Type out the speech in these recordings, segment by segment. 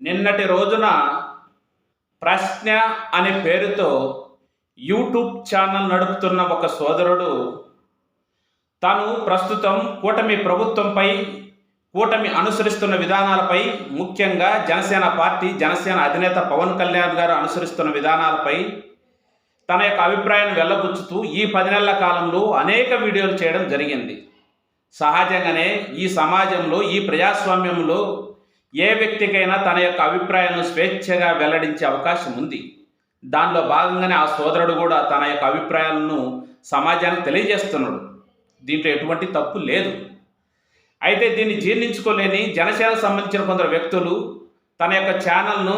నిన్నటి రోజున ప్రశ్న అనే పేరుతో యూట్యూబ్ ఛానల్ నడుపుతున్న ఒక సోదరుడు తాను ప్రస్తుతం కూటమి ప్రభుత్వంపై కూటమి అనుసరిస్తున్న విధానాలపై ముఖ్యంగా జనసేన పార్టీ జనసేన అధినేత పవన్ కళ్యాణ్ గారు అనుసరిస్తున్న విధానాలపై తన యొక్క అభిప్రాయాన్ని వెళ్ళబుచ్చుతూ ఈ పది నెలల కాలంలో అనేక వీడియోలు చేయడం జరిగింది. సహజంగానే ఈ సమాజంలో ఈ ప్రజాస్వామ్యంలో ఏ వ్యక్తికైనా తన యొక్క అభిప్రాయాలను స్వేచ్ఛగా వెల్లడించే అవకాశం ఉంది. దానిలో భాగంగానే ఆ సోదరుడు కూడా తన యొక్క అభిప్రాయాలను సమాజానికి తెలియజేస్తున్నాడు. దీంట్లో ఎటువంటి తప్పు లేదు. అయితే దీన్ని జీర్ణించుకోలేని జనసేనకు సంబంధించిన కొందరు వ్యక్తులు తన యొక్క ఛానల్ను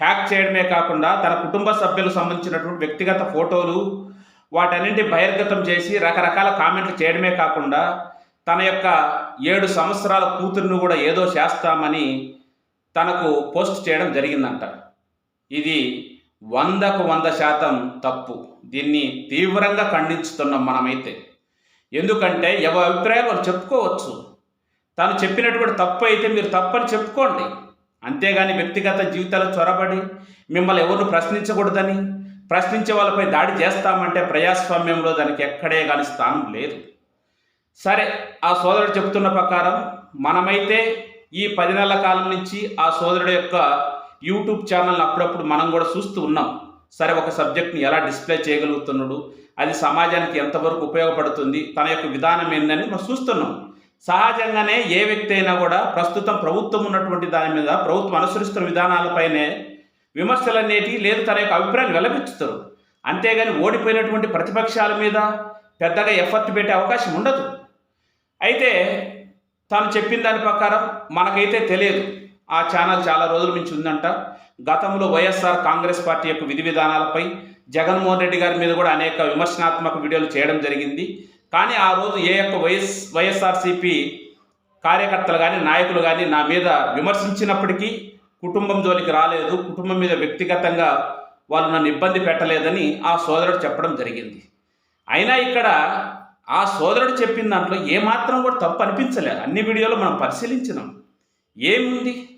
హ్యాక్ చేయడమే కాకుండా తన కుటుంబ సభ్యులకు సంబంధించినటువంటి వ్యక్తిగత ఫోటోలు వాటన్నింటి బహిర్గతం చేసి రకరకాల కామెంట్లు చేయడమే కాకుండా తన యొక్క ఏడు సంవత్సరాల కూతురును కూడా ఏదో చేస్తామని తనకు పోస్ట్ చేయడం జరిగిందంట. ఇది వందకు వంద శాతం తప్పు. దీన్ని తీవ్రంగా ఖండించుతున్నాం మనమైతే. ఎందుకంటే ఎవరి అభిప్రాయాలు వాళ్ళు చెప్పుకోవచ్చు. తను చెప్పినటువంటి తప్పు అయితే మీరు తప్పని చెప్పుకోండి. అంతేగాని వ్యక్తిగత జీవితాలు చొరబడి మిమ్మల్ని ఎవరు ప్రశ్నించకూడదని ప్రశ్నించే వాళ్ళపై దాడి చేస్తామంటే ప్రజాస్వామ్యంలో దానికి ఎక్కడే కానీ స్థానం లేదు. సరే ఆ సోదరుడు చెప్తున్న ప్రకారం మనమైతే ఈ పది నెలల కాలం నుంచి ఆ సోదరుడు యొక్క యూట్యూబ్ ఛానల్ అప్పుడప్పుడు మనం కూడా చూస్తూ ఉన్నాం. సరే ఒక సబ్జెక్ట్ని ఎలా డిస్ప్లే చేయగలుగుతున్నాడు? అది సమాజానికి ఎంతవరకు ఉపయోగపడుతుంది? తన యొక్క విధానం ఏందని మనం చూస్తున్నాం. సహజంగానే ఏ వ్యక్తి అయినా కూడా ప్రస్తుతం ప్రభుత్వం ఉన్నటువంటి దాని మీద ప్రభుత్వం అనుసరిస్తున్న విధానాలపైనే విమర్శలు అనేటివి లేదు తన యొక్క అభిప్రాయం వెలపించుతారు అంతేగాని ఓడిపోయినటువంటి ప్రతిపక్షాల మీద పెద్దగా ఎఫర్ట్ పెట్టే అవకాశం ఉండదు. అయితే తాను చెప్పిన దాని ప్రకారం మనకైతే తెలియదు. ఆ ఛానల్ చాలా రోజుల నుంచి ఉందంట. గతంలో వైఎస్ఆర్ కాంగ్రెస్ పార్టీ యొక్క విధి విధానాలపై జగన్మోహన్ రెడ్డి గారి మీద కూడా అనేక విమర్శనాత్మక వీడియోలు చేయడం జరిగింది. కానీ ఆ రోజు ఏ యొక్క వైఎస్ వైఎస్ఆర్సీపీ కార్యకర్తలు కానీ నాయకులు కానీ నా మీద విమర్శించినప్పటికీ కుటుంబం జోలికి రాలేదు. కుటుంబం మీద వ్యక్తిగతంగా వాళ్ళు నన్ను ఇబ్బంది పెట్టలేదని ఆ సోదరుడు చెప్పడం జరిగింది. అయినా ఇక్కడ ఆ సోదరుడు చెప్పిన దాంట్లో ఏమాత్రం కూడా తప్పు అనిపించలేదు. అన్ని వీడియోలు మనం పరిశీలించినాం. ఏముంది?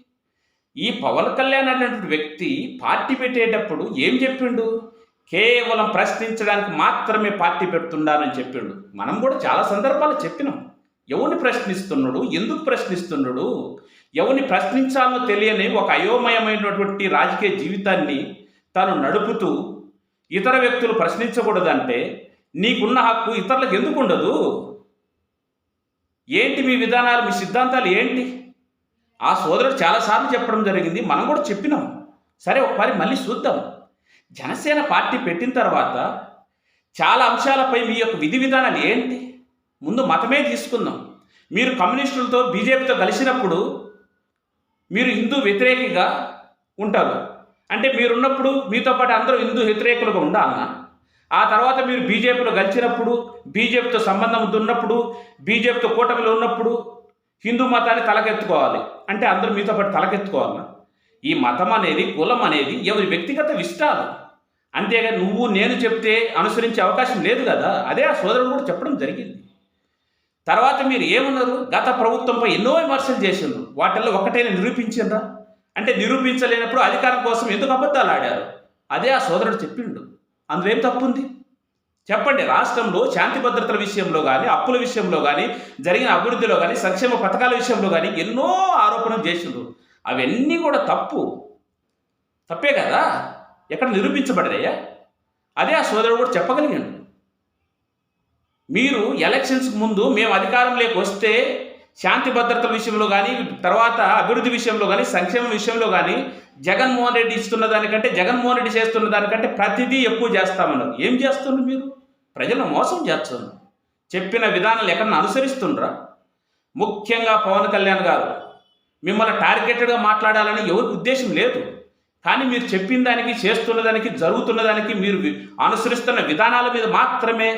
ఈ పవన్ కళ్యాణ్ అనేటువంటి వ్యక్తి పార్టీ పెట్టేటప్పుడు ఏం చెప్పిండు? కేవలం ప్రశ్నించడానికి మాత్రమే పార్టీ పెడుతున్నానని చెప్పిండు. మనం కూడా చాలా సందర్భాలు చెప్పినాం. ఎవరిని ప్రశ్నిస్తున్నాడు? ఎందుకు ప్రశ్నిస్తున్నాడు? ఎవరిని ప్రశ్నించాలో తెలియని ఒక అయోమయమైనటువంటి రాజకీయ జీవితాన్ని తాను నడుపుతూ ఇతర వ్యక్తులు ప్రశ్నించకూడదంటే నీకున్న హక్కు ఇతరులకు ఎందుకు ఉండదు? ఏంటి మీ విధానాలు మీ సిద్ధాంతాలు ఏంటి? ఆ సోదరుడు చాలాసార్లు చెప్పడం జరిగింది మనం కూడా చెప్పినాం. సరే ఒకసారి మళ్ళీ చూద్దాం. జనసేన పార్టీ పెట్టిన తర్వాత చాలా అంశాలపై మీ యొక్క విధి విధానాలు ఏంటి? ముందు మతమే తీసుకుందాం. మీరు కమ్యూనిస్టులతో బీజేపీతో కలిసినప్పుడు మీరు హిందూ వ్యతిరేకంగా ఉంటారు. అంటే మీరున్నప్పుడు మీతో పాటు అందరూ హిందూ వ్యతిరేకులుగా ఉండాలన్నా ఆ తర్వాత మీరు బీజేపీలో గెలిచినప్పుడు బీజేపీతో సంబంధం ఉన్నప్పుడు బీజేపీతో కూటమిలో ఉన్నప్పుడు హిందూ మతాన్ని తలకెత్తుకోవాలి. అంటే అందరూ మీతో పాటు తలకెత్తుకోవాలి ఈ మతం అనేది కులం అనేది ఎవరి వ్యక్తిగత ఇష్టాలు అంతేగా నువ్వు నేను చెప్తే అనుసరించే అవకాశం లేదు కదా. అదే ఆ సోదరుడు కూడా చెప్పడం జరిగింది. తర్వాత మీరు ఏమన్నారు? గత ప్రభుత్వంపై ఎన్నో విమర్శలు చేసిండ్రు. వాటిల్లో ఒకటైనా నిరూపించిండ్రా? అంటే నిరూపించలేనప్పుడు అధికారం కోసం ఎందుకు అబద్ధాలు ఆడారు? అదే ఆ సోదరుడు చెప్పిండు. అందులో ఏం తప్పు ఉంది చెప్పండి రాష్ట్రంలో శాంతి భద్రతల విషయంలో కానీ అప్పుల విషయంలో కానీ జరిగిన అభివృద్ధిలో కానీ సంక్షేమ పథకాల విషయంలో కానీ ఎన్నో ఆరోపణలు చేసిండ్రు. అవన్నీ కూడా తప్పు. తప్పే కదా? ఎక్కడ నిరూపించబడదయ్యా అదే ఆ సోదరుడు కూడా చెప్పగలిగాడు. మీరు ఎలక్షన్స్ ముందు మేము అధికారంలోకి వస్తే శాంతి భద్రతల విషయంలో కానీ తర్వాత అభివృద్ధి విషయంలో కానీ సంక్షేమ విషయంలో కానీ జగన్మోహన్ రెడ్డి ఇస్తున్న దానికంటే జగన్మోహన్ రెడ్డి చేస్తున్న దానికంటే ప్రతిదీ ఎక్కువ చేస్తామన్నారు. ఏం చేస్తున్నారు మీరు? ప్రజలను మోసం చేస్తున్నారు చెప్పిన విధానాలు ఎక్కడన్నా అనుసరిస్తుండ్రా? ముఖ్యంగా పవన్ కళ్యాణ్ గారు మిమ్మల్ని టార్గెటెడ్గా మాట్లాడాలని ఎవరికి ఉద్దేశం లేదు. కానీ మీరు చెప్పిన దానికి చేస్తున్న దానికి జరుగుతున్న దానికి మీరు అనుసరిస్తున్న విధానాల మీద మాత్రమే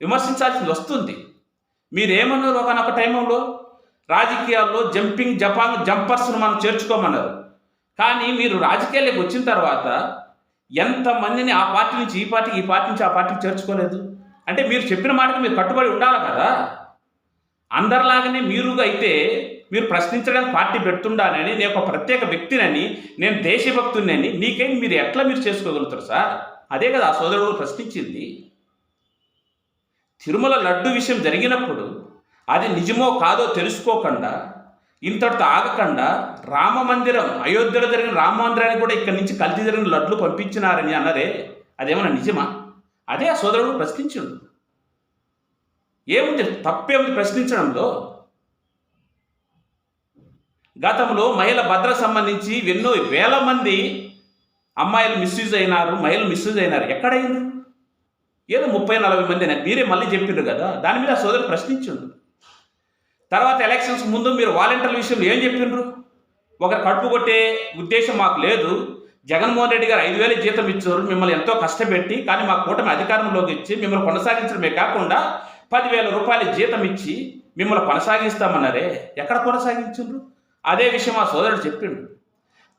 విమర్శించాల్సింది వస్తుంది. మీరేమన్నారు ఒకనొక టైంలో రాజకీయాల్లో జంపింగ్ జపాంగ్ జంపర్స్ను మనం చేర్చుకోమన్నారు. కానీ మీరు రాజకీయాలకు వచ్చిన తర్వాత ఎంతమందిని ఆ పార్టీ నుంచి ఈ పార్టీకి ఈ పార్టీ నుంచి ఆ పార్టీకి చేర్చుకోలేదు? అంటే మీరు చెప్పిన మాటకి మీరు కట్టుబడి ఉండాలి కదా? అందరిలాగానే మీరు అయితే మీరు ప్రశ్నించడానికి పార్టీ పెడుతుండాలని నేను ఒక ప్రత్యేక వ్యక్తినని నేను దేశభక్తుడినని నీకేం మీరు ఎట్లా మీరు చేసుకోగలుగుతారు సార్? అదే కదా ఆ సోదరుడు ప్రశ్నించింది. తిరుమల లడ్డు విషయం జరిగినప్పుడు అది నిజమో కాదో తెలుసుకోకుండా ఇంతటితో ఆగకుండా రామ మందిరం అయోధ్యలో జరిగిన రామ మందిరాన్ని కూడా ఇక్కడి నుంచి కల్తీ జరిగిన లడ్లు పంపించినారని అన్నదే అదేమన్నా నిజమా? అదే ఆ సోదరుడు ప్రశ్నించిండు. ఏముంది? తప్పేముంది ప్రశ్నించడంలో? గతంలో మహిళ భద్ర సంబంధించి ఎన్నో వేల మంది అమ్మాయిలు మిస్యూజ్ అయినారు మహిళలు మిస్యూజ్ అయినారు. ఎక్కడైంది? ఏదో ముప్పై నలభై మంది అని మీరే మళ్ళీ చెప్పిండ్రు కదా? దాని మీద ఆ సోదరు ప్రశ్నించిండు. తర్వాత ఎలక్షన్స్ ముందు మీరు వాలంటీర్ల విషయంలో ఏం చెప్పిండ్రు? ఒకరు కడుపు కొట్టే ఉద్దేశం మాకు లేదు. జగన్మోహన్ రెడ్డి గారు ఐదు వేల జీతం ఇచ్చారు మిమ్మల్ని ఎంతో కష్టపెట్టి కానీ మా కూటమి అధికారంలోకి ఇచ్చి మిమ్మల్ని కొనసాగించడమే కాకుండా పదివేల రూపాయల జీతం ఇచ్చి మిమ్మల్ని కొనసాగిస్తామన్నారే. ఎక్కడ కొనసాగించిండ్రు? అదే విషయం ఆ సోదరుడు చెప్పిండు.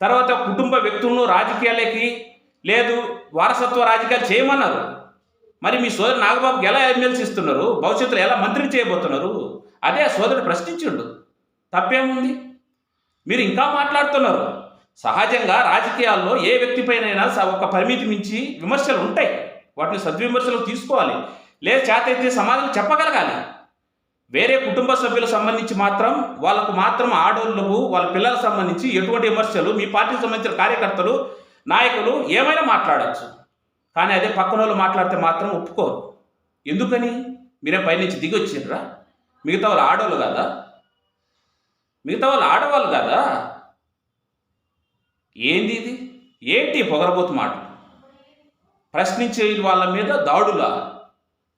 తర్వాత కుటుంబ వ్యక్తులను రాజకీయాలకి లేదు వారసత్వ రాజకీయాలు చేయమన్నారు. మరి మీ సోదరు నాగబాబుకి ఎలా ఎమ్మెల్సీ ఇస్తున్నారు? భవిష్యత్తులో ఎలా మంత్రి చేయబోతున్నారు? అదే ఆ సోదరుడు ప్రశ్నించిండు. తప్పేముంది? మీరు ఇంకా మాట్లాడుతున్నారు. సహజంగా రాజకీయాల్లో ఏ వ్యక్తిపైనైనా స- ఒక పరిమితి మించి విమర్శలు ఉంటాయి. వాటిని సద్విమర్శలు తీసుకోవాలి. లేదా చేతైతే సమాధానం చెప్పగలగాలి. వేరే కుటుంబ సభ్యులకు సంబంధించి మాత్రం వాళ్ళకు మాత్రం ఆడోళ్ళకు వాళ్ళ పిల్లలకు సంబంధించి ఎటువంటి విమర్శలు మీ పార్టీకి సంబంధించిన కార్యకర్తలు నాయకులు ఏమైనా మాట్లాడచ్చు. కానీ అదే పక్కన వాళ్ళు మాట్లాడితే మాత్రం ఒప్పుకోరు. ఎందుకని? మీరే పైనుంచి దిగి వచ్చిర్రా మిగతా వాళ్ళు ఆడవాళ్ళు కదా? మిగతా వాళ్ళు ఆడవాళ్ళు కదా? ఏంది ఇది? ఏంటి పొగరబోతు మాట? ప్రశ్నించే వాళ్ళ మీద దాడులా?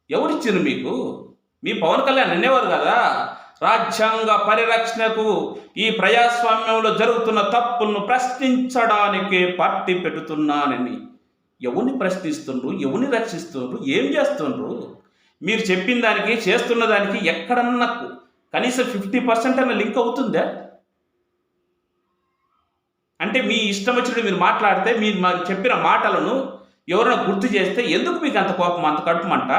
ఎవరిచ్చింది మీకు? మీ పవన్ కళ్యాణ్ అనేవారు కదా? రాజ్యాంగ పరిరక్షణకు ఈ ప్రజాస్వామ్యంలో జరుగుతున్న తప్పులను ప్రశ్నించడానికి పార్టీ పెడుతున్నానని ఎవరిని ప్రశ్నిస్తుండ్రు ఎవరిని రక్షిస్తుండ్రు ఏం చేస్తుండ్రు? మీరు చెప్పిన దానికి చేస్తున్న దానికి ఎక్కడన్నా కనీసం ఫిఫ్టీ పర్సెంట్ అన్న లింక్ అవుతుందా? అంటే మీ ఇష్టం వచ్చినట్టు మీరు మాట్లాడితే మీరు మాకు చెప్పిన మాటలను ఎవరైనా గుర్తు చేస్తే ఎందుకు మీకు అంత కోపం అంత కడుపుమంట?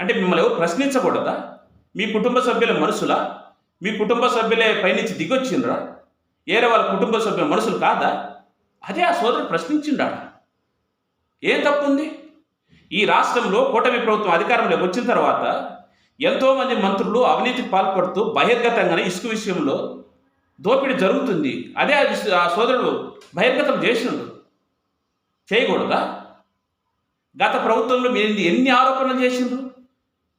అంటే మిమ్మల్ని ఎవరు ప్రశ్నించకూడదా? మీ కుటుంబ సభ్యుల మనసులా? మీ కుటుంబ సభ్యులే పైనుంచి దిగొచ్చిండ్రా? ఏరే వాళ్ళ కుటుంబ సభ్యుల మనసులు కాదా? అదే ఆ సోదరుడు ప్రశ్నించిండా ఏం తప్పుంది? ఈ రాష్ట్రంలో కూటమి ప్రభుత్వం అధికారంలోకి వచ్చిన తర్వాత ఎంతోమంది మంత్రులు అవినీతికి పాల్పడుతూ బహిర్గతంగానే ఇసుక విషయంలో దోపిడీ జరుగుతుంది. అదే ఆ ఆ సోదరుడు బహిర్గతం చేసిండు. చేయకూడదా? గత ప్రభుత్వంలో మీరు ఎన్ని ఆరోపణలు చేసిండ్రు?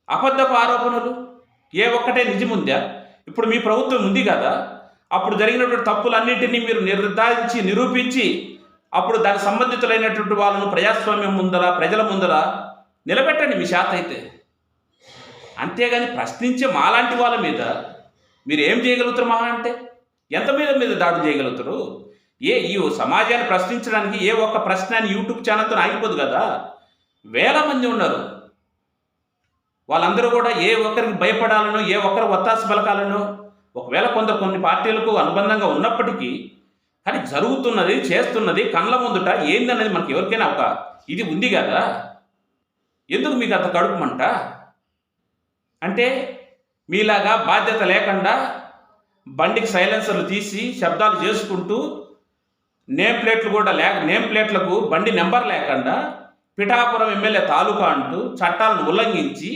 అబద్ధపు ఆరోపణలు? ఏ ఒక్కటే నిజముందా? ఇప్పుడు మీ ప్రభుత్వం ఉంది కదా? అప్పుడు జరిగినటువంటి తప్పులన్నింటినీ మీరు నిర్ధారించి నిరూపించి అప్పుడు దానికి సంబంధితులైనటువంటి వాళ్ళను ప్రజాస్వామ్యం ముందర ప్రజల ముందర నిలబెట్టండి మీ శాత అయితే. అంతేగాని ప్రశ్నించే మాలాంటి వాళ్ళ మీద మీరు ఏం చేయగలుగుతారు మహా అంటే? ఎంత మీద మీద దాడి చేయగలుగుతారు? ఏ ఈ సమాజాన్ని ప్రశ్నించడానికి ఏ ఒక్క ప్రశ్న అని యూట్యూబ్ ఛానల్తో ఆగిపోదు కదా. వేల మంది ఉన్నారు. వాళ్ళందరూ కూడా ఏ ఒక్కరికి భయపడాలనో ఏ ఒక్కరు ఒత్తాస పలకాలనో ఒకవేళ కొందరు కొన్ని పార్టీలకు అనుబంధంగా ఉన్నప్పటికీ కానీ జరుగుతున్నది చేస్తున్నది కళ్ళ ముందుట ఏందనేది మనకి ఎవరికైనా ఒక ఇది ఉంది కదా? ఎందుకు మీకు అంత కడుపుమంట అంటే మీలాగా బాధ్యత లేకుండా బండికి సైలెన్సర్లు తీసి శబ్దాలు చేసుకుంటూ నేమ్ ప్లేట్లు కూడా లేక నేమ్ ప్లేట్లకు బండి నెంబర్ లేకుండా పిఠాపురం ఎమ్మెల్యే తాలూకా అంటూ చట్టాలను ఉల్లంఘించి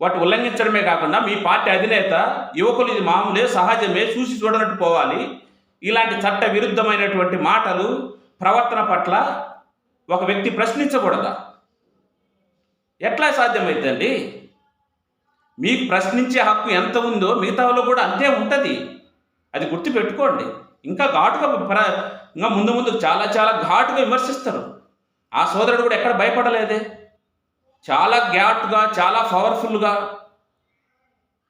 వాటి ఉల్లంఘించడమే కాకుండా మీ పార్టీ అధినేత యువకులు ఇది మామూలే సహజమే చూసి చూడనట్టు పోవాలి. ఇలాంటి చట్ట విరుద్ధమైనటువంటి మాటలు ప్రవర్తన పట్ల ఒక వ్యక్తి ప్రశ్నించకూడదా? ఎట్లా సాధ్యమైందండి మీకు ప్రశ్నించే హక్కు ఎంత ఉందో మిగతా వాళ్ళు కూడా అంతే ఉంటుంది. అది గుర్తుపెట్టుకోండి. ఇంకా ఘాటుగా ప్ర ఇంకా ముందు ముందు చాలా చాలా ఘాటుగా విమర్శిస్తారు. ఆ సోదరుడు కూడా ఎక్కడ భయపడలేదే? చాలా ఘాటుగా చాలా పవర్ఫుల్గా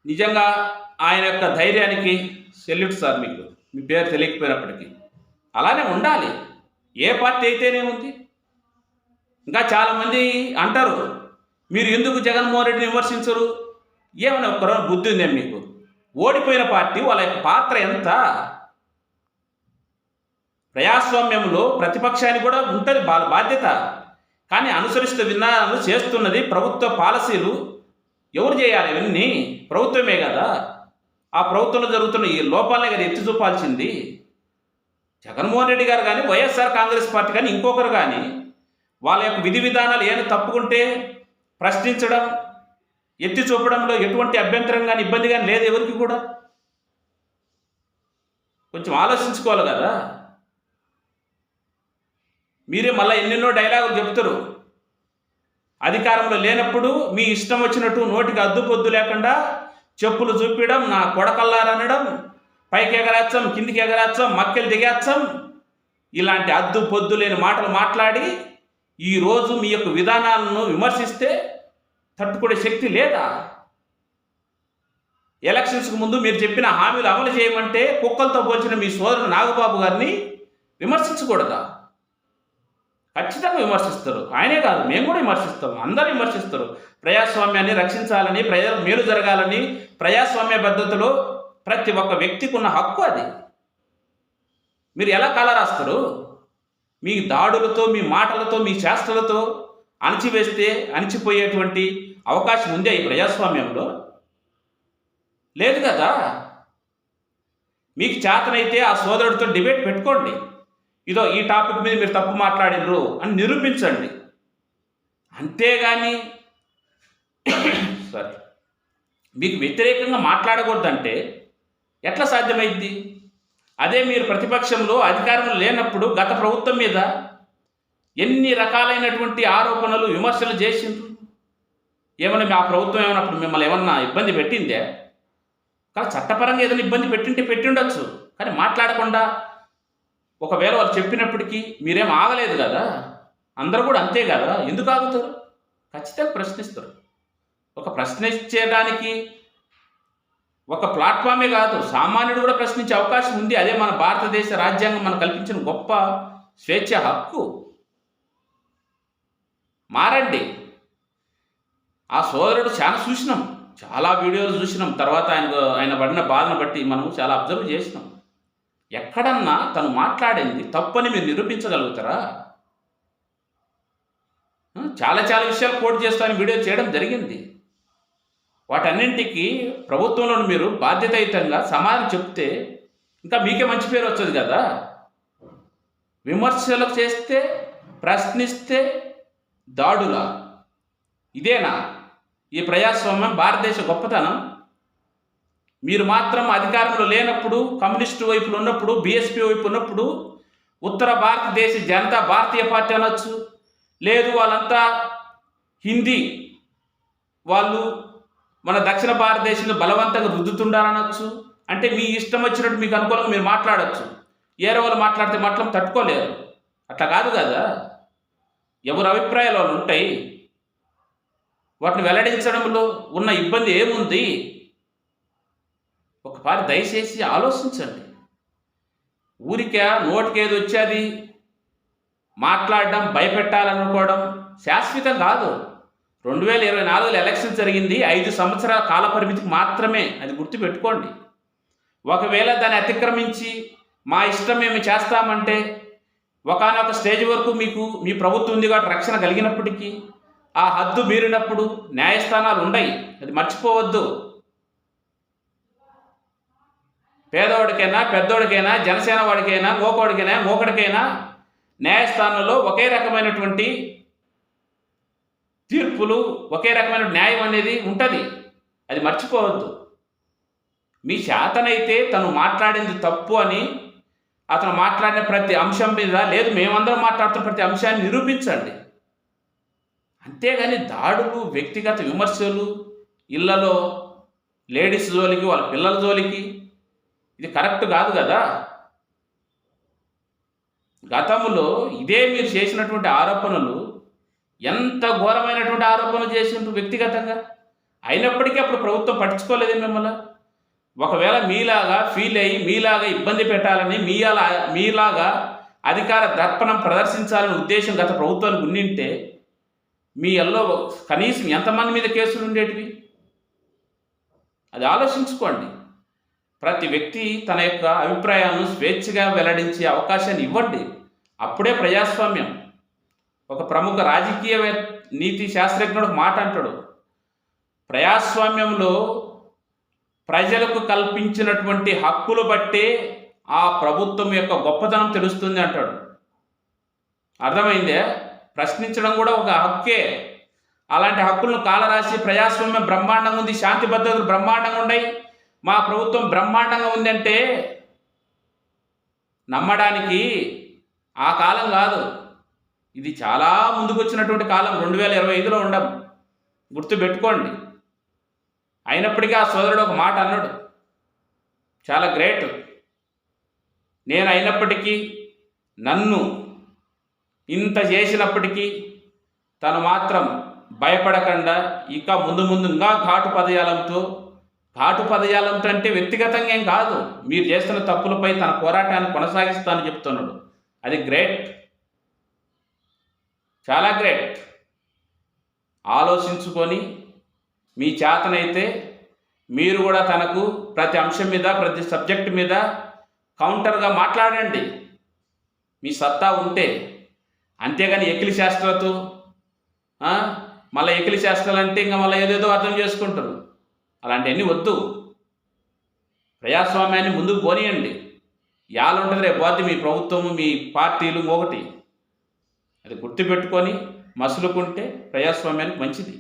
నిజంగా ఆయన యొక్క ధైర్యానికి సెల్యూట్ సార్ మీకు. మీ పేరు తెలియకపోయినప్పటికీ. అలానే ఉండాలి. ఏ పార్టీ అయితేనే ఉంది. ఇంకా చాలామంది అంటారు మీరు ఎందుకు జగన్మోహన్ రెడ్డిని విమర్శించరు? ఏమైనా ఒక్కరో బుద్ధి ఉంది మీకు? ఓడిపోయిన పార్టీ వాళ్ళ యొక్క పాత్ర ఎంత? ప్రజాస్వామ్యంలో ప్రతిపక్షానికి కూడా ఉంటుంది బా బాధ్యత. కానీ అనుసరిస్తూ విధానాలు చేస్తున్నది ప్రభుత్వ పాలసీలు. ఎవరు చేయాలి ఇవన్నీ? ప్రభుత్వమే కదా. ఆ ప్రభుత్వంలో జరుగుతున్న ఈ లోపాలనే కదా ఎత్తి చూపాల్సింది. జగన్మోహన్ రెడ్డి గారు కానీ వైఎస్ఆర్ కాంగ్రెస్ పార్టీ కానీ ఇంకొకరు కానీ వాళ్ళ యొక్క విధి విధానాలు ఏమి తప్పుకుంటే ప్రశ్నించడం ఎత్తి చూపడంలో ఎటువంటి అభ్యంతరం కానీ ఇబ్బంది కానీ లేదు ఎవరికి కూడా. కొంచెం ఆలోచించుకోవాలి కదా. మీరే మళ్ళీ ఎన్నెన్నో డైలాగులు చెప్తారు. అధికారంలో లేనప్పుడు మీ ఇష్టం వచ్చినట్టు నోటికి అద్దు పొద్దు లేకుండా చెప్పులు చూపించడం నా కొడకల్లారనడం పైకి ఎగరేచ్చం కిందికి ఎగరేచ్చం మక్కెలు దిగేచ్చం ఇలాంటి అద్దు పొద్దు లేని మాటలు మాట్లాడి ఈరోజు మీ యొక్క విధానాలను విమర్శిస్తే తట్టుకునే శక్తి లేదా? ఎలక్షన్స్కి ముందు మీరు చెప్పిన హామీలు అమలు చేయమంటే కుక్కలతో పోల్చిన మీ సోదరుడు నాగబాబు గారిని విమర్శించకూడదా? ఖచ్చితంగా విమర్శిస్తారు. ఆయనే కాదు మేము కూడా విమర్శిస్తాం. అందరూ విమర్శిస్తారు. ప్రజాస్వామ్యాన్ని రక్షించాలని ప్రజలకు మేలు జరగాలని ప్రజాస్వామ్య పద్ధతిలో ప్రతి ఒక్క వ్యక్తికి ఉన్న హక్కు అది. మీరు ఎలా కళ రాస్తారు? మీ దాడులతో మీ మాటలతో మీ చేష్టలతో అణచివేస్తే అణిచిపోయేటువంటి అవకాశం ఉందే ఈ ప్రజాస్వామ్యంలో? లేదు కదా? మీకు చేతనైతే ఆ సోదరుడితో డిబేట్ పెట్టుకోండి. ఇదో ఈ టాపిక్ మీద మీరు తప్పు మాట్లాడినరు అని నిరూపించండి. అంతేగాని సారీ. మీకు వ్యతిరేకంగా మాట్లాడకూడదంటే ఎట్లా సాధ్యమైద్ది? అదే మీరు ప్రతిపక్షంలో అధికారంలో లేనప్పుడు గత ప్రభుత్వం మీద ఎన్ని రకాలైనటువంటి ఆరోపణలు విమర్శలు చేసిండ్రు? ఏమైనా మా ప్రభుత్వం ఏమైనా అప్పుడు మిమ్మల్ని ఏమన్నా ఇబ్బంది పెట్టిందే? కానీ చట్టపరంగా ఏదైనా ఇబ్బంది పెట్టింటే పెట్టి ఉండొచ్చు కానీ మాట్లాడకుండా ఒకవేళ వాళ్ళు చెప్పినప్పటికీ మీరేం ఆగలేదు కదా? అందరూ కూడా అంతే కదా? ఎందుకు ఆగుతారు? ఖచ్చితంగా ప్రశ్నిస్తారు. ఒక ప్రశ్నించేదానికి ఒక ప్లాట్ఫామే కాదు సామాన్యుడు కూడా ప్రశ్నించే అవకాశం ఉంది. అదే మన భారతదేశ రాజ్యాంగం మనకు కల్పించిన గొప్ప స్వేచ్ఛ హక్కు. మారండి. ఆ సోదరుడు చాలా చూసినాం. చాలా వీడియోలు చూసినాం. తర్వాత ఆయన ఆయన పడిన బాధను బట్టి మనం చాలా అబ్జర్వ్ చేసినాం. ఎక్కడన్నా తను మాట్లాడింది తప్పని మీరు నిరూపించగలుగుతారా? చాలా చాలా విషయాలు కోట్ చేస్తాను వీడియో చేయడం జరిగింది. వాటన్నింటికి ప్రభుత్వంలో మీరు బాధ్యతాయుతంగా సమాధానం చెప్తే ఇంకా మీకే మంచి పేరు వస్తుంది కదా? విమర్శలు చేస్తే ప్రశ్నిస్తే దాడుల. ఇదేనా? ఈ ప్రజాస్వామ్యం భారతదేశ గొప్పతనం? మీరు మాత్రం అధికారంలో లేనప్పుడు కమ్యూనిస్టు వైపులు ఉన్నప్పుడు బీఎస్పీ వైపు ఉన్నప్పుడు ఉత్తర భారతదేశ జనతా భారతీయ పార్టీ అనొచ్చు. లేదు వాళ్ళంతా హిందీ వాళ్ళు మన దక్షిణ భారతదేశంలో బలవంతంగా రుద్దుతుండాలనొచ్చు అంటే మీ ఇష్టం వచ్చినట్టు మీకు అనుకూలంగా మీరు మాట్లాడచ్చు. ఏరే వాళ్ళు మాట్లాడితే మాత్రం తట్టుకోలేరు. అట్లా కాదు కదా? ఎవరి అభిప్రాయాలు వాళ్ళు ఉంటాయి. వాటిని వెల్లడించడంలో ఉన్న ఇబ్బంది ఏముంది? వారు దయచేసి ఆలోచించండి. ఊరికే నోటికి ఏది వచ్చేది? మాట్లాడడం భయపెట్టాలనుకోవడం శాశ్వతం కాదు. రెండు వేల ఇరవై నాలుగులో ఎలక్షన్ జరిగింది. ఐదు సంవత్సరాల కాల పరిమితికి మాత్రమే అది గుర్తుపెట్టుకోండి. ఒకవేళ దాన్ని అతిక్రమించి మా ఇష్టం మేము చేస్తామంటే ఒకనొక స్టేజ్ వరకు మీకు మీ ప్రభుత్వం ఉంది కాబట్టి రక్షణ కలిగినప్పటికీ ఆ హద్దు మీరినప్పుడు న్యాయస్థానాలు ఉండయి. అది మర్చిపోవద్దు. పేదవాడికైనా పెద్దోడికైనా జనసేన వాడికైనా గోకోడికైనా మోకడికైనా న్యాయస్థానంలో ఒకే రకమైనటువంటి తీర్పులు ఒకే రకమైన న్యాయం అనేది ఉంటుంది. అది మర్చిపోవద్దు. మీ చేతనైతే తను మాట్లాడింది తప్పు అని అతను మాట్లాడిన ప్రతి అంశం మీద లేదు మేమందరం మాట్లాడుతున్న ప్రతి అంశాన్ని నిరూపించండి. అంతేగాని దాడులు వ్యక్తిగత విమర్శలు ఇళ్ళలో లేడీస్ జోలికి వాళ్ళ పిల్లల జోలికి ఇది కరెక్ట్ కాదు కదా? గతంలో ఇదే మీరు చేసినటువంటి ఆరోపణలు ఎంత ఘోరమైనటువంటి ఆరోపణలు చేసిండ్రు వ్యక్తిగతంగా? అయినప్పటికీ అప్పుడు ప్రభుత్వం పట్టించుకోలేదు మిమ్మల్ని? ఒకవేళ మీలాగా ఫీల్ అయ్యి మీలాగా ఇబ్బంది పెట్టాలని మీలా మీలాగా అధికార దర్పణం ప్రదర్శించాలనే ఉద్దేశం గత ప్రభుత్వానికి ఉండింటే మీ ఎల్లో కనీసం ఎంతమంది మీద కేసులు ఉండేటివి? అది ఆలోచించుకోండి. ప్రతి వ్యక్తి తన యొక్క అభిప్రాయాలను స్వేచ్ఛగా వెల్లడించే అవకాశాన్ని ఇవ్వండి. అప్పుడే ప్రజాస్వామ్యం. ఒక ప్రముఖ రాజకీయ నీతి శాస్త్రజ్ఞుడు మాట అంటాడు. ప్రజాస్వామ్యంలో ప్రజలకు కల్పించినటువంటి హక్కులు బట్టే ఆ ప్రభుత్వం యొక్క గొప్పతనం తెలుస్తుంది అంటాడు. అర్థమైందే? ప్రశ్నించడం కూడా ఒక హక్కే. అలాంటి హక్కులను కాలరాసి ప్రజాస్వామ్యం బ్రహ్మాండంగా ఉంది శాంతి భద్రతలు బ్రహ్మాండంగా ఉన్నాయి. మా ప్రభుత్వం బ్రహ్మాండంగా ఉందంటే నమ్మడానికి ఆ కాలం కాదు. ఇది చాలా ముందుకు వచ్చినటువంటి కాలం. రెండు వేల ఇరవై ఐదులో ఉండం. గుర్తుపెట్టుకోండి. అయినప్పటికీ ఆ సోదరుడు ఒక మాట అన్నాడు. చాలా గ్రేట్. నేను అయినప్పటికీ నన్ను ఇంత చేసినప్పటికీ తను మాత్రం భయపడకుండా ఇంకా ముందు ముందు ఇంకా ఘాటు పదజాలంతో ఘాటు పదజాలంతో అంటే వ్యక్తిగతంగా ఏం కాదు. మీరు చేస్తున్న తప్పులపై తన పోరాటాన్ని కొనసాగిస్తానని చెప్తున్నాడు. అది గ్రేట్. చాలా గ్రేట్. ఆలోచించుకొని మీ చేతనైతే మీరు కూడా తనకు ప్రతి అంశం మీద ప్రతి సబ్జెక్ట్ మీద కౌంటర్గా మాట్లాడండి. మీ సత్తా ఉంటే. అంతేగాని ఎకిలి శాస్త్రాలతో మళ్ళీ ఎకిలి శాస్త్రాలు అంటే ఇంకా మళ్ళీ ఏదేదో అర్థం చేసుకుంటారు. అలాంటివన్నీ వద్దు. ప్రజాస్వామ్యాన్ని ముందుకు పోనీయండి. యాలుంటుంది రేపు పోతే మీ ప్రభుత్వము మీ పార్టీలు ఒకటి అది గుర్తుపెట్టుకొని మసులుకుంటే ప్రజాస్వామ్యానికి మంచిది.